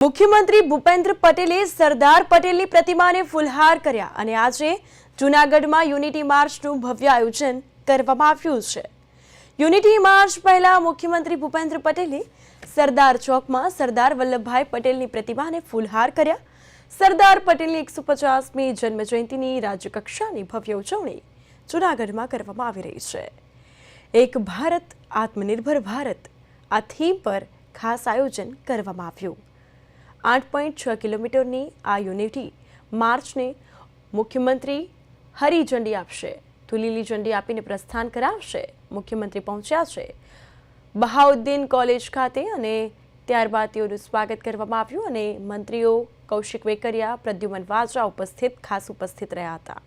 મુખ્યમંત્રી ભૂપેન્દ્ર પટેલે સરદાર પટેલની પ્રતિમાને ફુલહાર કર્યા અને આજે જૂનાગઢમાં યુનિટી માર્ચનું ભવ્ય આયોજન કરવામાં આવ્યું છે. યુનિટી માર્ચ પહેલા મુખ્યમંત્રી ભૂપેન્દ્ર પટેલે સરદાર ચોકમાં સરદાર વલ્લભભાઈ પટેલની પ્રતિમાને ફૂલહાર કર્યા. સરદાર પટેલની એકસો પચાસમી જન્મજયંતિની રાજ્યકક્ષાની ભવ્ય ઉજવણી જૂનાગઢમાં કરવામાં આવી રહી છે. એક ભારત, આત્મનિર્ભર ભારત, આ થીમ પર ખાસ આયોજન કરવામાં આવ્યું. આઠ પોઈન્ટ છ કિલોમીટરની આ યુનિટી માર્ચને મુખ્યમંત્રી હરિઝંડી આપશે. તો લીલી ઝંડી આપીને પ્રસ્થાન કરાવશે. મુખ્યમંત્રી પહોંચ્યા છે. બહાઉદ્દીન કોલેજ ખાતે અને ત્યારબાદ તેઓનું સ્વાગત કરવામાં આવ્યું અને મંત્રીઓ કૌશિક વેકરિયા, પ્રદ્યુમન વાજા ઉપસ્થિત, ખાસ ઉપસ્થિત રહ્યા હતા.